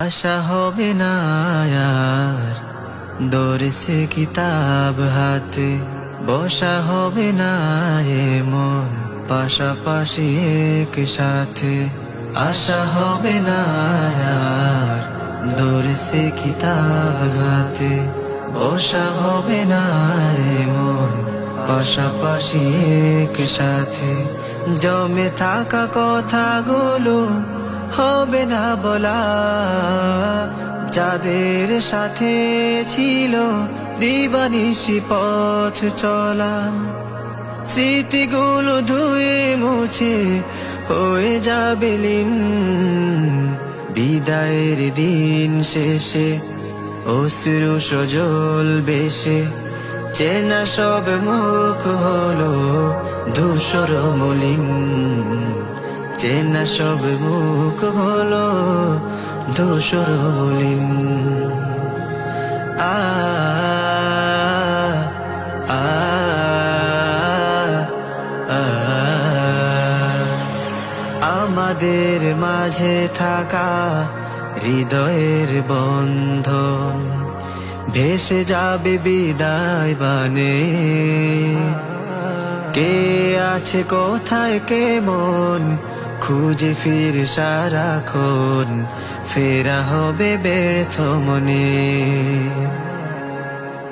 আশা হবে না আর। দৌড়ছে কিতাব হাতে, বসা হবে না এমন পাশাপাশি এক সাথে, আশা হবে না আর। কিতাব হাতে, বসা হবে না এমন পাশাপাশি এক সাথে, জমে থাকা কথাগুলো হবে না বলা। যাদের সাথে ছিল দিবানিসি পথ চলা, স্মৃতিগুলো ধুয়ে মুছে হয়ে যাবে লীন। বিদায়ের দিন শেষে অশ্রু সজল বেশে, চেনা সব মুখ হলো ধূসর মলিন। চেনা সব মুখ হলো ধূসর মলিন আ আমাদের মাঝে থাকা হৃদয়ের বন্ধন ভেসে যাবে বিদায় বানে কে আছে কোথায় কেমন খুঁজে ফির সারাক্ষণ, ফেরা হবে ব্যর্থ মনে।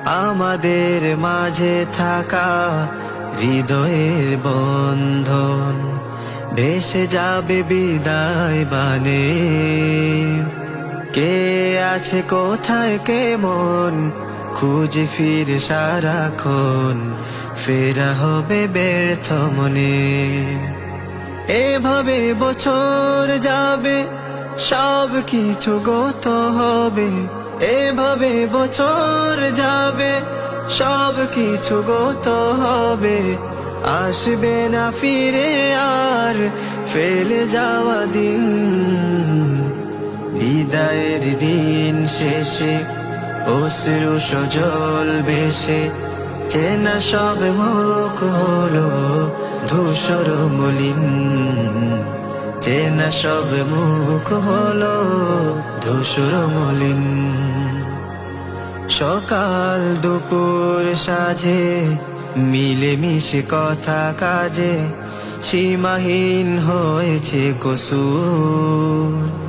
আমাদের মাঝে থাকা হৃদয়ের বন্ধন, ভেসে যাবে বিদায় বানে কে আছে কোথায় কেমন, খুঁজে ফির সারাক্ষণ, ফেরা হবে ব্যর্থ মনে। এভাবে বছর যাবে, সব কিছু গত হবে। এভাবে বছর যাবে, সব কিছু গত হবে। আসবে না ফিরে আর ফেলে যাওয়া দিন। বিদায়ের দিন শেষে অশ্রু সজল বেশে চেনা সব মুখ হলো। ধূসর মলিন চেনা সব মুখ হল ধূসর মলিন সকাল দুপুর সাজে মিলে মিশে কথা কাজে, সীমাহীন হয়েছে কসুর।